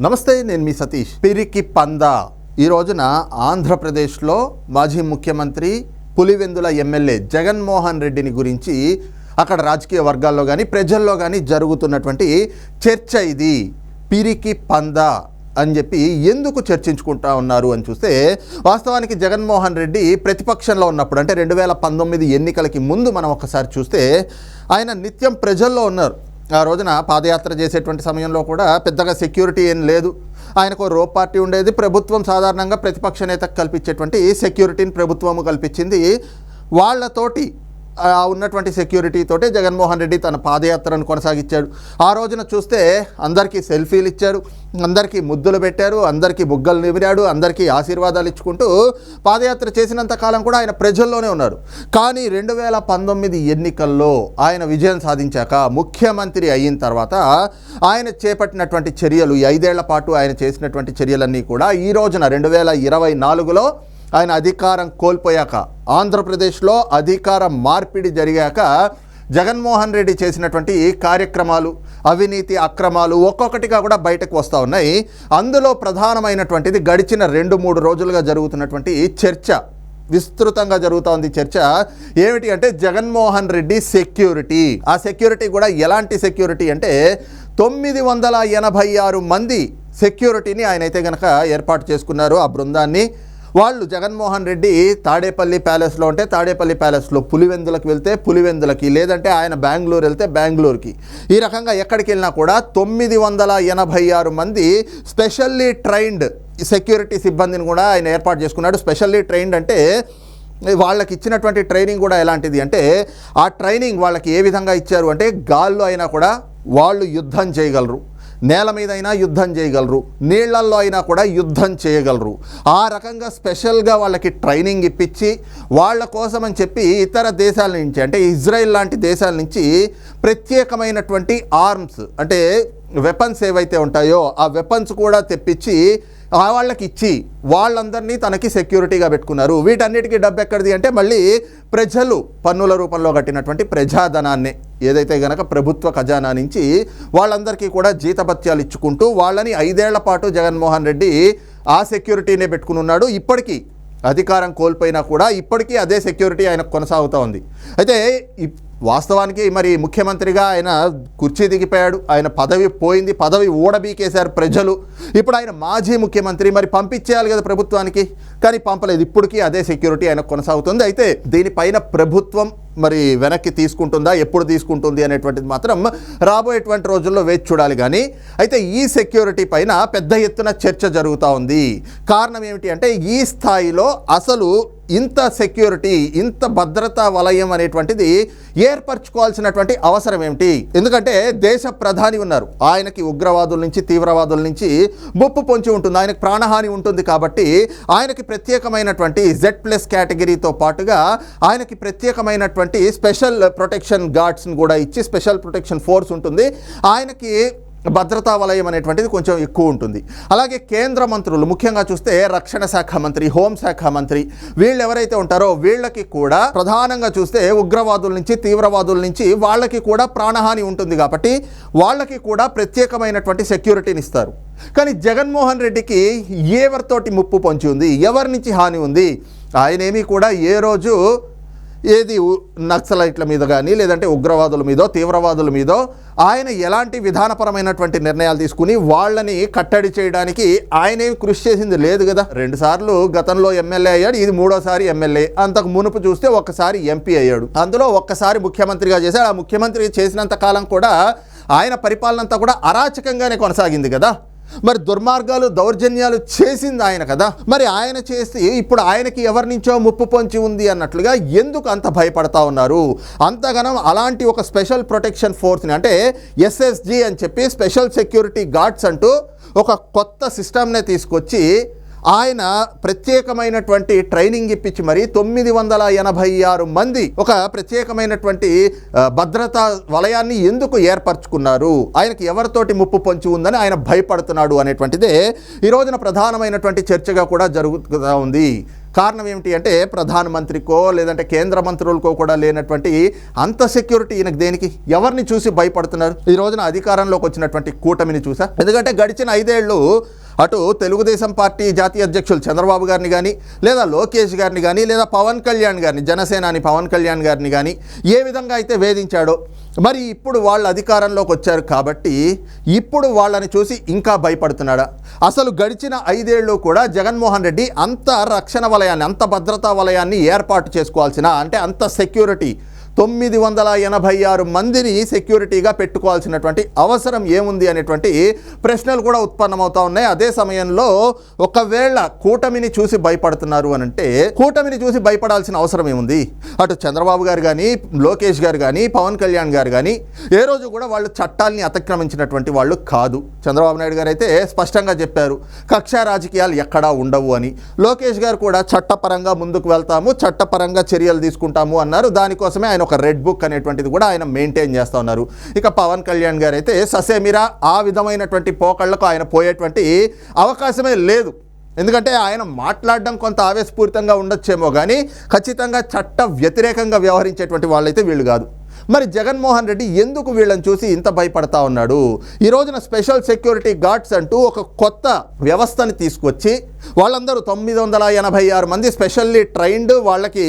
నమస్తే నేను మీ సతీష్. పిరికి పంద. ఈ రోజున ఆంధ్రప్రదేశ్లో మాజీ ముఖ్యమంత్రి పులివెందుల ఎమ్మెల్యే జగన్మోహన్ రెడ్డిని గురించి అక్కడ రాజకీయ వర్గాల్లో కానీ ప్రజల్లో కానీ జరుగుతున్నటువంటి చర్చ ఇది. పిరికి పంద అని చెప్పి ఎందుకు చర్చించుకుంటా ఉన్నారు అని చూస్తే వాస్తవానికి జగన్మోహన్ రెడ్డి ప్రతిపక్షంలో ఉన్నప్పుడు అంటే రెండు వేల పంతొమ్మిది ఎన్నికలకి ముందు మనం ఒకసారి చూస్తే ఆయన నిత్యం ప్రజల్లో ఉన్నారు. ఆ రోజున పాదయాత్ర చేసేటువంటి సమయంలో కూడా పెద్దగా సెక్యూరిటీ ఏం లేదు. ఆయనకు రో పార్టీ ఉండేది. ప్రభుత్వం సాధారణంగా ప్రతిపక్ష నేతకు కల్పించేటువంటి సెక్యూరిటీని ప్రభుత్వము కల్పించింది. వాళ్ళతోటి ఉన్నటువంటి సెక్యూరిటీ తోటే జగన్మోహన్ రెడ్డి తన పాదయాత్రను కొనసాగించాడు. ఆ రోజున చూస్తే అందరికీ సెల్ఫీలు ఇచ్చారు అందరికీ ముద్దులు పెట్టారు అందరికీ బుగ్గలు నిమిరాడు అందరికీ ఆశీర్వాదాలు ఇచ్చుకుంటూ పాదయాత్ర చేసినంత కాలం కూడా ఆయన ప్రజల్లోనే ఉన్నారు. కానీ రెండు వేల పంతొమ్మిది ఎన్నికల్లో ఆయన విజయం సాధించాక ముఖ్యమంత్రి అయిన తర్వాత ఆయన చేపట్టినటువంటి చర్యలు ఈ ఐదేళ్ళ పాటు ఆయన చేసినటువంటి చర్యలన్నీ కూడా ఈ రోజున రెండు వేల ఇరవై నాలుగులో ఆయన అధికారం కోల్పోయాక ఆంధ్రప్రదేశ్లో అధికార మార్పిడి జరిగాక జగన్మోహన్ రెడ్డి చేసినటువంటి కార్యక్రమాలు అవినీతి అక్రమాలు ఒక్కొక్కటిగా కూడా బయటకు వస్తూ ఉన్నాయి. అందులో ప్రధానమైనటువంటిది గడిచిన రెండు మూడు రోజులుగా జరుగుతున్నటువంటి చర్చ విస్తృతంగా జరుగుతూ ఉంది చర్చ ఏమిటి అంటే జగన్మోహన్ రెడ్డి సెక్యూరిటీ. ఆ సెక్యూరిటీ కూడా ఎలాంటి సెక్యూరిటీ అంటే తొమ్మిది వందల ఎనభై ఆరు మంది సెక్యూరిటీని ఆయన అయితే కనుక ఏర్పాటు చేసుకున్నారు ఆ బృందాన్ని. వాళ్ళు జగన్మోహన్ రెడ్డి తాడేపల్లి ప్యాలెస్లో ఉంటే తాడేపల్లి ప్యాలెస్లో పులివెందులకు వెళ్తే పులివెందులకి లేదంటే ఆయన బెంగళూరు వెళ్తే బెంగళూరుకి. ఈ రకంగా ఎక్కడికి వెళ్ళినా కూడా తొమ్మిది వందల ఎనభై ఆరు మంది స్పెషల్లీ ట్రైన్డ్ సెక్యూరిటీ సిబ్బందిని కూడా ఆయన ఏర్పాటు చేసుకున్నాడు. స్పెషల్లీ ట్రైన్డ్ అంటే వాళ్ళకి ఇచ్చినటువంటి ట్రైనింగ్ కూడా ఎలాంటిది అంటే ఆ ట్రైనింగ్ వాళ్ళకి ఏ విధంగా ఇచ్చారు అంటే గాల్లో అయినా కూడా వాళ్ళు యుద్ధం చేయగలరు. నేల మీద అయినా యుద్ధం చేయగలరు నీళ్ళల్లో అయినా కూడా యుద్ధం చేయగలరు. ఆ రకంగా స్పెషల్గా వాళ్ళకి ట్రైనింగ్ ఇప్పించి వాళ్ళ కోసం అని చెప్పి ఇతర దేశాల నుంచి అంటే ఇజ్రాయెల్ లాంటి దేశాల నుంచి ప్రత్యేకమైనటువంటి ఆర్మ్స్ అంటే వెపన్స్ ఏవైతే ఉంటాయో ఆ వెపన్స్ కూడా తెప్పించి ఆ వాళ్ళకి ఇచ్చి వాళ్ళందరినీ తనకి సెక్యూరిటీగా పెట్టుకున్నారు. వీటన్నిటికీ డబ్బు ఎక్కడిది అంటే మళ్ళీ ప్రజలు పన్నుల రూపంలో కట్టినటువంటి ప్రజాధనాన్ని. ఏదైతే గనక ప్రభుత్వ ఖజానా నుంచి వాళ్ళందరికీ కూడా జీతభత్యాలు ఇచ్చుకుంటూ వాళ్ళని ఐదేళ్ళ పాటు జగన్మోహన్ రెడ్డి ఆ సెక్యూరిటీనే పెట్టుకుని ఉన్నాడు ఇప్పటికీ అధికారం కోల్పోయినా కూడా ఇప్పటికీ అదే సెక్యూరిటీ ఆయనకు కొనసాగుతూ ఉంది. అయితే ఇప్- వాస్తవానికి మరి ముఖ్యమంత్రిగా ఆయన కుర్చీ దిగిపోయాడు ఆయన పదవి పోయింది పదవి ఊడబీకేశారు ప్రజలు. ఇప్పుడు ఆయన మాజీ ముఖ్యమంత్రి మరి పంపించేయాలి కదా ప్రభుత్వానికి. కానీ పంపలేదు ఇప్పటికీ అదే సెక్యూరిటీ ఆయన కొనసాగుతుంది. అయితే దీనిపైన ప్రభుత్వం మరి వెనక్కి తీసుకుంటుందా ఎప్పుడు తీసుకుంటుంది అనేటువంటిది మాత్రం రాబోయేటువంటి రోజుల్లో వేచి చూడాలి కానీ అయితే ఈ సెక్యూరిటీ పైన పెద్ద ఎత్తున చర్చ జరుగుతూ ఉంది. కారణం ఏమిటి అంటే ఈ స్థాయిలో అసలు ఇంత సెక్యూరిటీ ఇంత భద్రతా వలయం అనేటువంటిది ఏర్పరచుకోవాల్సినటువంటి అవసరం ఏమిటి? ఎందుకంటే దేశ ప్రధాని ఉన్నారు. ఆయనకి ఉగ్రవాదుల నుంచి తీవ్రవాదుల నుంచి ముప్పు పొంచి ఉంటుంది. ఆయనకు ప్రాణహాని ఉంటుంది కాబట్టి ఆయనకి ప్రత్యేకమైనటువంటి జెడ్ ప్లస్ కేటగిరీతో పాటుగా ఆయనకి ప్రత్యేకమైనటువంటి స్పెషల్ ప్రొటెక్షన్ గార్డ్స్ని కూడా ఇచ్చి స్పెషల్ ప్రొటెక్షన్ ఫోర్స్ ఉంటుంది. ఆయనకి భద్రతా వలయం అనేటువంటిది కొంచెం ఎక్కువ ఉంటుంది. అలాగే కేంద్ర మంత్రులు ముఖ్యంగా చూస్తే రక్షణ శాఖ మంత్రి హోంశాఖ మంత్రి వీళ్ళు ఎవరైతే ఉంటారో వీళ్ళకి కూడా ప్రధానంగా చూస్తే ఉగ్రవాదుల నుంచి తీవ్రవాదుల నుంచి వాళ్ళకి కూడా ప్రాణహాని ఉంటుంది కాబట్టి వాళ్ళకి కూడా ప్రత్యేకమైనటువంటి సెక్యూరిటీని ఇస్తారు. కానీ జగన్మోహన్ రెడ్డికి ఎవరితోటి ముప్పు పొంచి ఉంది? ఎవరి నుంచి హాని ఉంది? ఆయనేమీ కూడా ఏ రోజు ఏది నక్సలైట్ల మీద కానీ లేదంటే ఉగ్రవాదుల మీదో తీవ్రవాదుల మీదో ఆయన ఎలాంటి విధానపరమైనటువంటి నిర్ణయాలు తీసుకుని వాళ్ళని కట్టడి చేయడానికి ఆయనే కృషి చేసింది లేదు కదా. రెండుసార్లు గతంలో ఎమ్మెల్యే అయ్యాడు ఇది మూడోసారి ఎమ్మెల్యే. అంతకు మునుపు చూస్తే ఒక్కసారి ఎంపీ అయ్యాడు. అందులో ఒక్కసారి ముఖ్యమంత్రిగా చేశాడు. ఆ ముఖ్యమంత్రి చేసినంత కాలం కూడా ఆయన పరిపాలన అంతా కూడా అరాచకంగానే కొనసాగింది కదా. మరి దుర్మార్గాలు దౌర్జన్యాలు చేసింది ఆయన కదా. మరి ఆయన చేసి ఇప్పుడు ఆయనకి ఎవరి నుంచో ముప్పు పొంచి ఉంది అన్నట్లుగా ఎందుకు అంత భయపడతా ఉన్నారు? అంతగనం అలాంటి ఒక స్పెషల్ ప్రొటెక్షన్ ఫోర్స్ని అంటే ఎస్ఎస్జి అని చెప్పి స్పెషల్ సెక్యూరిటీ గార్డ్స్ అంటూ ఒక కొత్త సిస్టమ్నే తీసుకొచ్చి ఆయన ప్రత్యేకమైనటువంటి ట్రైనింగ్ ఇప్పించి మరి తొమ్మిది వందల ఎనభై ఆరు మంది ఒక ప్రత్యేకమైనటువంటి భద్రతా వలయాన్ని ఎందుకు ఏర్పరచుకున్నారు? ఆయనకి ఎవరితోటి ముప్పు పొంచి ఉందని ఆయన భయపడుతున్నాడు అనేటువంటిదే ఈ రోజున ప్రధానమైనటువంటి చర్చగా కూడా జరుగుతూ ఉంది. కారణం ఏమిటి అంటే ప్రధానమంత్రికో లేదంటే కేంద్ర మంత్రులకో కూడా లేనటువంటి అంత సెక్యూరిటీ ఈయనకు దేనికి? ఎవరిని చూసి భయపడుతున్నారు? ఈ రోజున అధికారంలోకి వచ్చినటువంటి కూటమిని చూసా? ఎందుకంటే గడిచిన ఐదేళ్ళు అటు తెలుగుదేశం పార్టీ జాతీయ అధ్యక్షులు చంద్రబాబు గారిని కానీ లేదా లోకేష్ గారిని కానీ లేదా పవన్ కళ్యాణ్ గారిని జనసేనాని పవన్ కళ్యాణ్ గారిని కానీ ఏ విధంగా అయితే వేధించాడో మరి ఇప్పుడు వాళ్ళు అధికారంలోకి వచ్చారు కాబట్టి ఇప్పుడు వాళ్ళని చూసి ఇంకా భయపడుతున్నాడా? అసలు గడిచిన ఐదేళ్ళు కూడా జగన్మోహన్ రెడ్డి అంత రక్షణ వలయాన్ని అంత భద్రతా వలయాన్ని ఏర్పాటు చేసుకోవాల్సిన అంటే అంత సెక్యూరిటీ తొమ్మిది వందల ఎనభై ఆరు మందిని సెక్యూరిటీగా పెట్టుకోవాల్సినటువంటి అవసరం ఏముంది అనేటువంటి ప్రశ్నలు కూడా ఉత్పన్నమవుతా ఉన్నాయి. అదే సమయంలో ఒకవేళ కూటమిని చూసి భయపడుతున్నారు అని అంటే కూటమిని చూసి భయపడాల్సిన అవసరం ఏముంది? అటు చంద్రబాబు గారు కానీ లోకేష్ గారు కానీ పవన్ కళ్యాణ్ గారు కానీ ఏ రోజు కూడా వాళ్ళు చట్టాల్ని అతిక్రమించినటువంటి వాళ్ళు కాదు. చంద్రబాబు నాయుడు గారు అయితే స్పష్టంగా చెప్పారు కక్షా రాజకీయాలు ఎక్కడా ఉండవు అని. లోకేష్ గారు కూడా చట్టపరంగా ముందుకు వెళ్తాము చట్టపరంగా చర్యలు తీసుకుంటాము అన్నారు. దానికోసమే ఆయన ఒక రెడ్ బుక్ అనేటువంటిది కూడా ఆయన మెయింటైన్ చేస్తూ ఉన్నారు. ఇక పవన్ కళ్యాణ్ గారు అయితే ససేమిరా ఆ విధమైనటువంటి పోకళ్ళకు ఆయన పోయేటువంటి అవకాశమే లేదు. ఎందుకంటే ఆయన మాట్లాడడం కొంత ఆవేశపూరితంగా ఉండొచ్చేమో కానీ ఖచ్చితంగా చట్ట వ్యతిరేకంగా వ్యవహరించేటువంటి వాళ్ళైతే వీళ్ళు కాదు. మరి జగన్మోహన్ రెడ్డి ఎందుకు వీళ్ళని చూసి ఇంత భయపడతా ఉన్నాడు? ఈ రోజున స్పెషల్ సెక్యూరిటీ గార్డ్స్ అంటూ ఒక కొత్త వ్యవస్థని తీసుకొచ్చి వాళ్ళందరూ తొమ్మిది వందల ఎనభై ఆరు మంది స్పెషల్లీ ట్రైన్డ్ వాళ్ళకి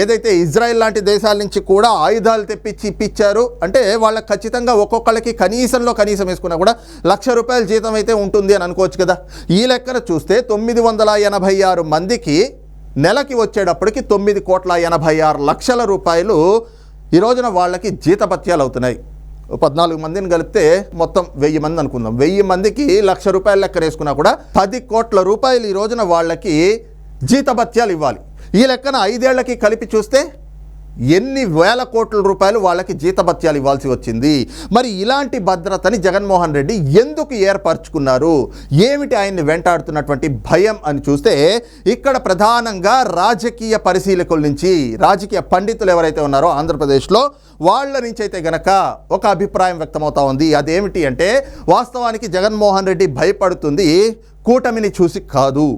ఏదైతే ఇజ్రాయెల్ లాంటి దేశాల నుంచి కూడా ఆయుధాలు తెప్పించి ఇప్పించారు అంటే వాళ్ళకి ఖచ్చితంగా ఒక్కొక్కళ్ళకి కనీసంలో కనీసం వేసుకున్నా కూడా లక్ష రూపాయల జీతం అయితే ఉంటుంది అని అనుకోవచ్చు కదా. ఈ లెక్కన చూస్తే తొమ్మిది వందల ఎనభై ఆరు మందికి నెలకి వచ్చేటప్పటికి తొమ్మిది కోట్ల ఎనభై ఆరు లక్షల రూపాయలు ఈ రోజున వాళ్ళకి జీతభత్యాలు అవుతున్నాయి. పద్నాలుగు మందిని కలిపితే మొత్తం వెయ్యి మంది అనుకుందాం. వెయ్యి మందికి లక్ష రూపాయలు లెక్క వేసుకున్నా కూడా పది కోట్ల రూపాయలు ఈ రోజున వాళ్ళకి జీతభత్యాలు ఇవ్వాలి. ఈ లెక్కన ఐదేళ్ళకి కలిపి చూస్తే ఎన్ని వేల కోట్ల రూపాయలు వాళ్ళకి జీతభత్యాలు ఇవ్వాల్సి వచ్చింది? మరి ఇలాంటి భద్రతని జగన్మోహన్ రెడ్డి ఎందుకు ఏర్పరచుకున్నారు? ఏమిటి ఆయన్ని వెంటాడుతున్నటువంటి భయం అని చూస్తే ఇక్కడ ప్రధానంగా రాజకీయ పరిశీలకుల నుంచి రాజకీయ పండితులు ఎవరైతే ఉన్నారో ఆంధ్రప్రదేశ్లో వాళ్ళ నుంచి అయితే గనక ఒక అభిప్రాయం వ్యక్తమవుతా ఉంది. అదేమిటి అంటే వాస్తవానికి జగన్మోహన్ రెడ్డి భయపడుతుంది కూటమిని చూసి కాదు.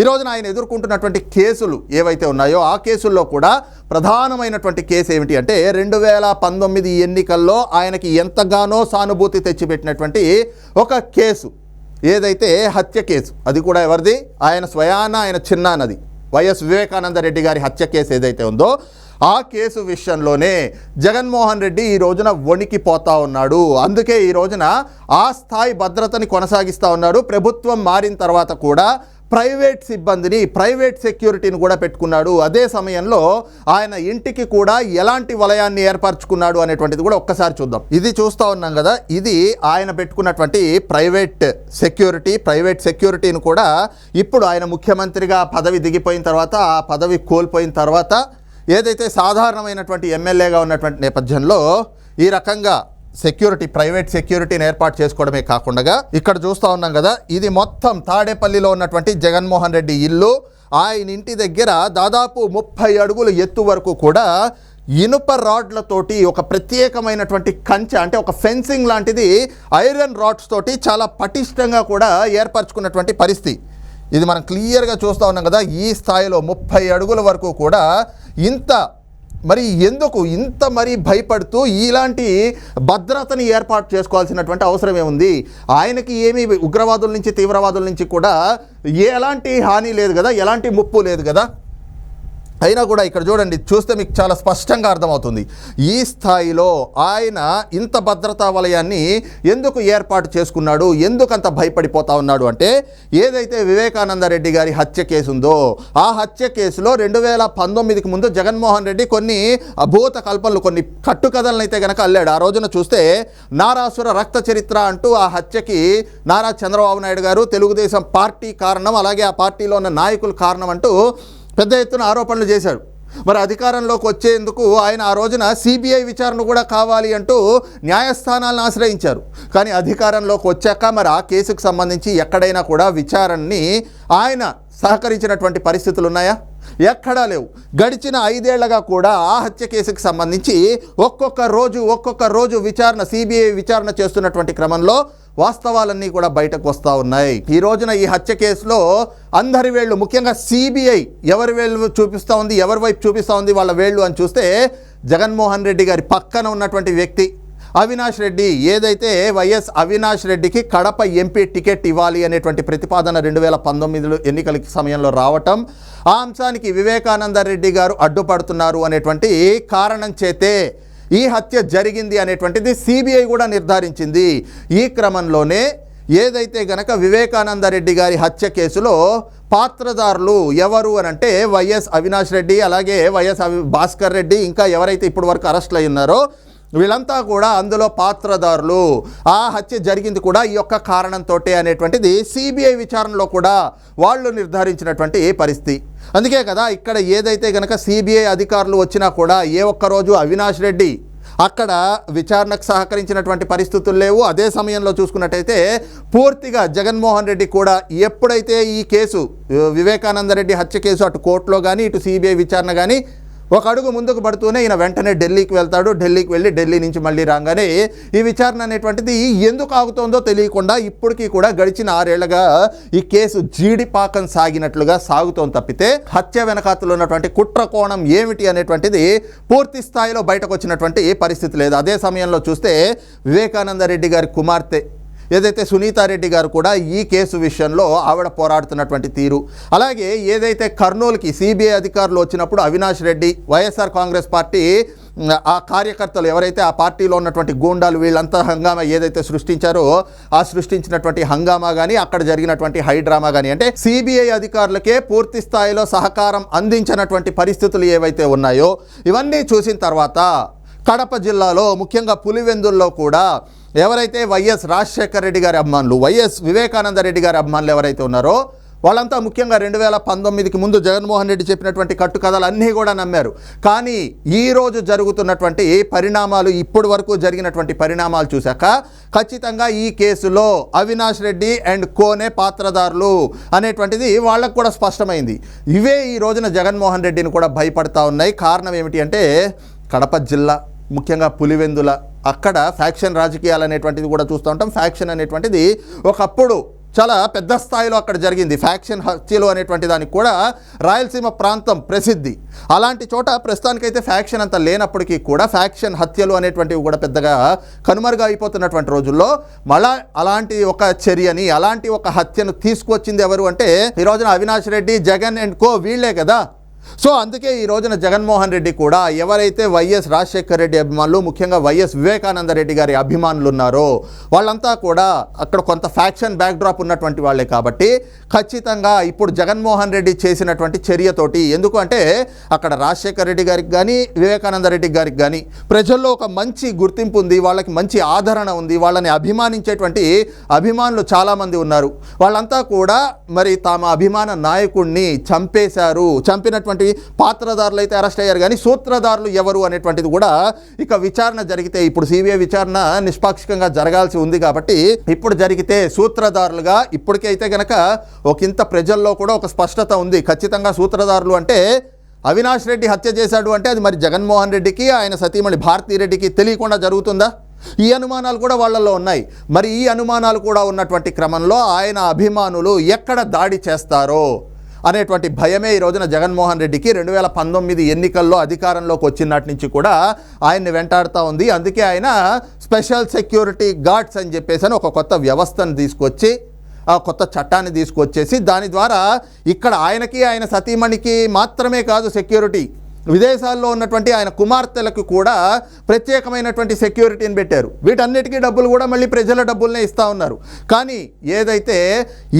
ఈ రోజున ఆయన ఎదుర్కొంటున్నటువంటి కేసులు ఏవైతే ఉన్నాయో ఆ కేసుల్లో కూడా ప్రధానమైనటువంటి కేసు ఏమిటి అంటే రెండు వేల పంతొమ్మిది ఎన్నికల్లో ఆయనకి ఎంతగానో సానుభూతి తెచ్చిపెట్టినటువంటి ఒక కేసు ఏదైతే హత్య కేసు. అది కూడా ఎవరిది? ఆయన స్వయాన ఆయన చిన్నానది వైఎస్ వివేకానంద రెడ్డి గారి హత్య కేసు ఏదైతే ఉందో ఆ కేసు విషయంలోనే జగన్మోహన్ రెడ్డి ఈ రోజున వణికిపోతా ఉన్నాడు. అందుకే ఈ రోజున ఆ స్థాయి భద్రతని కొనసాగిస్తూ ఉన్నాడు. ప్రభుత్వం మారిన తర్వాత కూడా ప్రైవేట్ సిబ్బందిని ప్రైవేట్ సెక్యూరిటీని కూడా పెట్టుకున్నాడు. అదే సమయంలో ఆయన ఇంటికి కూడా ఎలాంటి వలయాన్ని ఏర్పరచుకున్నాడు అనేటువంటిది కూడా ఒక్కసారి చూద్దాం. ఇది చూస్తూ ఉన్నాం కదా ఇది ఆయన పెట్టుకున్నటువంటి ప్రైవేట్ సెక్యూరిటీ ప్రైవేట్ సెక్యూరిటీని కూడా ఇప్పుడు ఆయన ముఖ్యమంత్రిగా పదవి దిగిపోయిన తర్వాత ఆ పదవి కోల్పోయిన తర్వాత ఏదైతే సాధారణమైనటువంటి ఎమ్మెల్యేగా ఉన్నటువంటి నేపథ్యంలో ఈ రకంగా సెక్యూరిటీ ప్రైవేట్ సెక్యూరిటీని ఏర్పాటు చేసుకోవడమే కాకుండా ఇక్కడ చూస్తూ ఉన్నాం కదా ఇది మొత్తం తాడేపల్లిలో ఉన్నటువంటి జగన్మోహన్ రెడ్డి ఇల్లు. ఆయన ఇంటి దగ్గర దాదాపు ముప్పై అడుగుల ఎత్తు వరకు కూడా ఇనుప రాడ్లతోటి ఒక ప్రత్యేకమైనటువంటి కంచె అంటే ఒక ఫెన్సింగ్ లాంటిది ఐరన్ రాడ్స్ తోటి చాలా పటిష్టంగా కూడా ఏర్పరచుకున్నటువంటి పరిస్థితి. ఇది మనం క్లియర్గా చూస్తూ ఉన్నాం కదా ఈ స్థాయిలో ముప్పై అడుగుల వరకు కూడా ఇంత మరి ఎందుకు ఇంత మరీ భయపడుతూ ఇలాంటి భద్రతని ఏర్పాటు చేసుకోవాల్సినటువంటి అవసరం ఏముంది? ఆయనకి ఏమీ ఉగ్రవాదుల నుంచి తీవ్రవాదుల నుంచి కూడా ఎలాంటి హాని లేదు కదా ఎలాంటి ముప్పు లేదు కదా? అయినా కూడా ఇక్కడ చూడండి చూస్తే మీకు చాలా స్పష్టంగా అర్థమవుతుంది. ఈ స్థాయిలో ఆయన ఇంత భద్రతా వలయాన్ని ఎందుకు ఏర్పాటు చేసుకున్నాడు ఎందుకు అంత భయపడిపోతా ఉన్నాడు అంటే ఏదైతే వివేకానంద రెడ్డి గారి హత్య కేసు ఉందో ఆ హత్య కేసులో రెండు వేల పంతొమ్మిదికి ముందు జగన్మోహన్ రెడ్డి కొన్ని అభూత కల్పనలు కొన్ని కట్టుకథలను అయితే గనక అల్లాడు. ఆ రోజున చూస్తే నారాసుర రక్త చరిత్ర అంటూ ఆ హత్యకి నారా చంద్రబాబు నాయుడు గారు తెలుగుదేశం పార్టీ కారణం అలాగే ఆ పార్టీలో ఉన్న నాయకులు కారణం అంటూ పెద్ద ఎత్తున ఆరోపణలు చేశాడు. మరి అధికారంలోకి వచ్చేందుకు ఆయన ఆ రోజున సిబిఐ విచారణ కూడా కావాలి అంటూ న్యాయస్థానాలను ఆశ్రయించారు. కానీ అధికారంలోకి వచ్చాక మరి ఆ కేసుకు సంబంధించి ఎక్కడైనా కూడా విచారణని ఆయన సహకరించినటువంటి పరిస్థితులు ఉన్నాయా? ఎక్కడా లేవు. గడిచిన ఐదేళ్ళగా కూడా ఆ హత్య కేసుకు సంబంధించి ఒక్కొక్క రోజు ఒక్కొక్క రోజు విచారణ సిబిఐ విచారణ చేస్తున్నటువంటి క్రమంలో వాస్తవాలన్నీ కూడా బయటకు వస్తూ ఉన్నాయి. ఈ రోజున ఈ హత్య కేసులో అందరి వేళ్ళు ముఖ్యంగా సిబిఐ ఎవరి వేళ్ళు చూపిస్తూ ఉంది ఎవరి వైపు చూపిస్తూ ఉంది వాళ్ళ వేళ్ళు అని చూస్తే జగన్మోహన్ రెడ్డి గారి పక్కన ఉన్నటువంటి వ్యక్తి అవినాష్ రెడ్డి. ఏదైతే వైఎస్ అవినాష్ రెడ్డికి కడప ఎంపీ టికెట్ ఇవ్వాలి అనేటువంటి ప్రతిపాదన రెండు వేల పంతొమ్మిదిలో ఎన్నికల సమయంలో రావటం ఆ అంశానికి వివేకానంద రెడ్డి గారు అడ్డుపడుతున్నారు అనేటువంటి కారణం చేతే ఈ హత్య జరిగింది అనేటువంటిది సిబిఐ కూడా నిర్ధారించింది. ఈ క్రమంలోనే ఏదైతే గనక వివేకానంద రెడ్డి గారి హత్య కేసులో పాత్రదారులు ఎవరు అని అంటే వైఎస్ అవినాష్ రెడ్డి అలాగే వైఎస్ అవి భాస్కర్ రెడ్డి ఇంకా ఎవరైతే ఇప్పటి వరకు అరెస్టులు అయి ఉన్నారో వీళ్ళంతా కూడా అందులో పాత్రదారులు. ఆ హత్య జరిగింది కూడా ఈ యొక్క కారణంతో అనేటువంటిది సిబిఐ విచారణలో కూడా వాళ్ళు నిర్ధారించినటువంటి పరిస్థితి. అందుకే కదా ఇక్కడ ఏదైతే గనక సిబిఐ అధికారులు వచ్చినా కూడా ఏ ఒక్కరోజు అవినాష్ రెడ్డి అక్కడ విచారణకు సహకరించినటువంటి పరిస్థితులు లేవు. అదే సమయంలో చూసుకున్నట్టయితే పూర్తిగా జగన్మోహన్ రెడ్డి కూడా ఎప్పుడైతే ఈ కేసు వివేకానంద రెడ్డి హత్య కేసు అటు కోర్టులో కానీ ఇటు సిబిఐ విచారణ కానీ ఒక అడుగు ముందుకు పడుతూనే ఈయన వెంటనే ఢిల్లీకి వెళ్తాడు. ఢిల్లీకి వెళ్ళి ఢిల్లీ నుంచి మళ్ళీ రాగానే ఈ విచారణ అనేటువంటిది ఎందుకు ఆగుతోందో తెలియకుండా ఇప్పటికీ కూడా గడిచిన ఆరేళ్ళుగా ఈ కేసు జీడిపాకం సాగినట్లుగా సాగుతోంది తప్పితే హత్య వెనకాతలో ఉన్నటువంటి కుట్ర కోణం ఏమిటి అనేటువంటిది పూర్తి స్థాయిలో బయటకు వచ్చినటువంటి పరిస్థితి లేదు. అదే సమయంలో చూస్తే వివేకానంద రెడ్డి గారి కుమార్తె ఏదైతే సునీతారెడ్డి గారు కూడా ఈ కేసు విషయంలో ఆవిడ పోరాడుతున్నటువంటి తీరు. అలాగే ఏదైతే కర్నూలుకి సిబిఐ అధికారులు వచ్చినప్పుడు అవినాష్ రెడ్డి వైఎస్ఆర్ కాంగ్రెస్ పార్టీ ఆ కార్యకర్తలు ఎవరైతే ఆ పార్టీలో ఉన్నటువంటి గూండాలు వీళ్ళంతా హంగామా ఏదైతే సృష్టించారో ఆ సృష్టించినటువంటి హంగామా కానీ అక్కడ జరిగినటువంటి హై డ్రామా కానీ అంటే సిబిఐ అధికారులకే పూర్తి స్థాయిలో సహకారం అందించినటువంటి పరిస్థితులు ఏవైతే ఉన్నాయో ఇవన్నీ చూసిన తర్వాత కడప జిల్లాలో ముఖ్యంగా పులివెందుల్లో కూడా ఎవరైతే వైఎస్ రాజశేఖర రెడ్డి గారి అభిమానులు వైఎస్ వివేకానంద రెడ్డి గారి అభిమానులు ఎవరైతే ఉన్నారో వాళ్ళంతా ముఖ్యంగా రెండు వేల పంతొమ్మిదికి ముందు జగన్మోహన్ రెడ్డి చెప్పినటువంటి కట్టుకథలు అన్నీ కూడా నమ్మారు. కానీ ఈ రోజు జరుగుతున్నటువంటి పరిణామాలు ఇప్పటి వరకు జరిగినటువంటి పరిణామాలు చూశాక ఖచ్చితంగా ఈ కేసులో అవినాష్ రెడ్డి అండ్ కోనే పాత్రదారులు అనేటువంటిది వాళ్ళకు కూడా స్పష్టమైంది. ఇవే ఈ రోజున జగన్మోహన్ రెడ్డిని కూడా భయపడతా ఉన్నాయి. కారణం ఏమిటి అంటే కడప జిల్లా ముఖ్యంగా పులివెందుల అక్కడ ఫ్యాక్షన్ రాజకీయాలు అనేటువంటిది కూడా చూస్తూ ఉంటాం. ఫ్యాక్షన్ అనేటువంటిది ఒకప్పుడు చాలా పెద్ద స్థాయిలో అక్కడ జరిగింది. ఫ్యాక్షన్ హత్యలు అనేటువంటి దానికి కూడా రాయలసీమ ప్రాంతం ప్రసిద్ధి. అలాంటి చోట ప్రస్తుతానికైతే ఫ్యాక్షన్ అంత లేనప్పటికీ కూడా ఫ్యాక్షన్ హత్యలు అనేటువంటివి కూడా పెద్దగా కనుమరుగా అయిపోతున్నటువంటి రోజుల్లో మళ్ళా అలాంటి ఒక చర్యని అలాంటి ఒక హత్యను తీసుకొచ్చింది ఎవరు అంటే ఈ రోజున అవినాష్ రెడ్డి జగన్ అండ్ కో వీళ్ళే కదా. సో అందుకే ఈ రోజున జగన్మోహన్ రెడ్డి కూడా ఎవరైతే వైఎస్ రాజశేఖర్ రెడ్డి అభిమానులు ముఖ్యంగా వైఎస్ వివేకానంద రెడ్డి గారి అభిమానులు ఉన్నారో వాళ్ళంతా కూడా అక్కడ కొంత ఫ్యాక్షన్ బ్యాక్డ్రాప్ ఉన్నటువంటి వాళ్ళే కాబట్టి ఖచ్చితంగా ఇప్పుడు జగన్మోహన్ రెడ్డి చేసినటువంటి చర్యతోటి ఎందుకు అంటే అక్కడ రాజశేఖర్ రెడ్డి గారికి కానీ వివేకానంద రెడ్డి గారికి కానీ ప్రజల్లో ఒక మంచి గుర్తింపు ఉంది వాళ్ళకి మంచి ఆదరణ ఉంది వాళ్ళని అభిమానించేటువంటి అభిమానులు చాలామంది ఉన్నారు. వాళ్ళంతా కూడా మరి తమ అభిమాన నాయకుడిని చంపేశారు చంపినటువంటి పాత్రదారులు అయితే అరెస్ట్ అయ్యారు. కానీ సూత్రధారులు ఎవరు అనేటువంటిది కూడా ఇక విచారణ జరిగితే ఇప్పుడు సిబిఐ విచారణ నిష్పాక్షికంగా జరగాల్సి ఉంది కాబట్టి ఇప్పుడు జరిగితే సూత్రధారులుగా ఇప్పటికైతే గనక ఒకంత ప్రజల్లో కూడా ఒక స్పష్టత ఉంది. ఖచ్చితంగా సూత్రధారులు అంటే అవినాష్ రెడ్డి హత్య చేశాడు అంటే అది మరి జగన్మోహన్ రెడ్డికి ఆయన సతీమణి భారతీ రెడ్డికి తెలియకుండా జరుగుతుందా? ఈ అనుమానాలు కూడా వాళ్ళల్లో ఉన్నాయి. మరి ఈ అనుమానాలు కూడా ఉన్నటువంటి క్రమంలో ఆయన అభిమానులు ఎక్కడ దాడి చేస్తారో? అనేటువంటి భయమే ఈ రోజున జగన్మోహన్ రెడ్డికి. రెండు వేల పంతొమ్మిది ఎన్నికల్లో అధికారంలోకి వచ్చినట్టు నుంచి కూడా ఆయన్ని వెంటాడుతూ ఉంది. అందుకే ఆయన స్పెషల్ సెక్యూరిటీ గార్డ్స్ అని చెప్పేసి అని ఒక కొత్త వ్యవస్థను తీసుకొచ్చి ఆ కొత్త చట్టాన్ని తీసుకొచ్చేసి దాని ద్వారా ఇక్కడ ఆయనకి ఆయన సతీమణికి మాత్రమే కాదు సెక్యూరిటీ విదేశాల్లో ఉన్నటువంటి ఆయన కుమార్తెలకు కూడా ప్రత్యేకమైనటువంటి సెక్యూరిటీని పెట్టారు. వీటన్నిటికీ డబ్బులు కూడా మళ్ళీ ప్రజల డబ్బులనే ఇస్తూ ఉన్నారు. కానీ ఏదైతే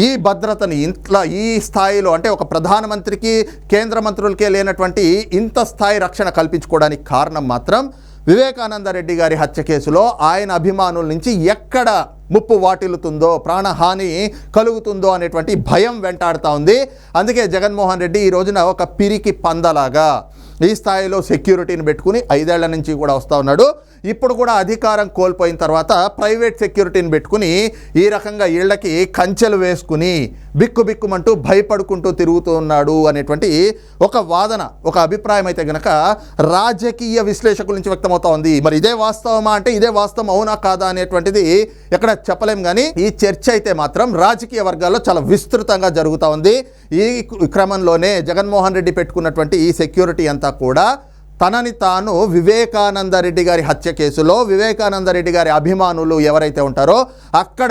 ఈ భద్రతని ఇంట్లో ఈ స్థాయిలో అంటే ఒక ప్రధానమంత్రికి కేంద్ర మంత్రులకే లేనటువంటి ఇంత స్థాయి రక్షణ కల్పించుకోవడానికి కారణం మాత్రం వివేకానంద రెడ్డి గారి హత్య కేసులో ఆయన అభిమానుల నుంచి ఎక్కడ ముప్పు వాటిల్లుతుందో ప్రాణహాని కలుగుతుందో అనేటువంటి భయం వెంటాడుతూ ఉంది. అందుకే జగన్మోహన్ రెడ్డి ఈ రోజున ఒక పిరికి పందలాగా ఈ స్థాయిలో సెక్యూరిటీని పెట్టుకుని ఐదేళ్ళ నుంచి కూడా వస్తూ ఉన్నాడు. ఇప్పుడు కూడా అధికారం కోల్పోయిన తర్వాత ప్రైవేట్ సెక్యూరిటీని పెట్టుకుని ఈ రకంగా ఇళ్ళకి కంచెలు వేసుకుని బిక్కు బిక్కుమంటూ భయపడుకుంటూ తిరుగుతూ ఉన్నాడు అనేటువంటి ఒక వాదన ఒక అభిప్రాయం అయితే గనక రాజకీయ విశ్లేషకుల నుంచి వ్యక్తమవుతా ఉంది. మరి ఇదే వాస్తవమా అంటే ఇదే వాస్తవం అవునా కాదా అనేటువంటిది ఎక్కడ చెప్పలేం కానీ ఈ చర్చ అయితే మాత్రం రాజకీయ వర్గాల్లో చాలా విస్తృతంగా జరుగుతూ ఉంది. ఈ క్రమంలోనే జగన్మోహన్ రెడ్డి పెట్టుకున్నటువంటి ఈ సెక్యూరిటీ అంతా కూడా తనని తాను వివేకానంద రెడ్డి గారి హత్య కేసులో వివేకానంద రెడ్డి గారి అభిమానులు ఎవరైతే ఉంటారో అక్కడ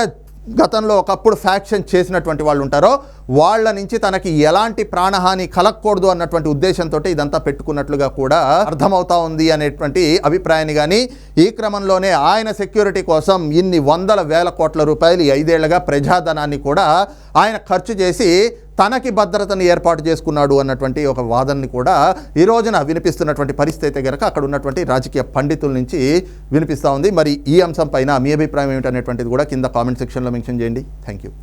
గతంలో ఒకప్పుడు ఫ్యాక్షన్ చేసినటువంటి వాళ్ళు ఉంటారో వాళ్ళ నుంచి తనకి ఎలాంటి ప్రాణహాని కలగకూడదు అన్నటువంటి ఉద్దేశంతో ఇదంతా పెట్టుకున్నట్లుగా కూడా అర్థమవుతా ఉంది అనేటువంటి అభిప్రాయాన్ని కానీ ఈ క్రమంలోనే ఆయన సెక్యూరిటీ కోసం ఇన్ని వందల వేల కోట్ల రూపాయలు ఐదేళ్ళుగా ప్రజాధనాన్ని కూడా ఆయన ఖర్చు చేసి తనకి భద్రతను ఏర్పాటు చేసుకున్నాడు అన్నటువంటి ఒక వాదనని కూడా ఈ రోజున వినిపిస్తున్నటువంటి పరిస్థితి అయితే కనుక అక్కడ ఉన్నటువంటి రాజకీయ పండితుల నుంచి వినిపిస్తూ ఉంది. మరి ఈ అంశం పైన మీ అభిప్రాయం ఏమిటనేటువంటిది కూడా కింద కామెంట్ సెక్షన్లో మెన్షన్ చేయండి. Thank you.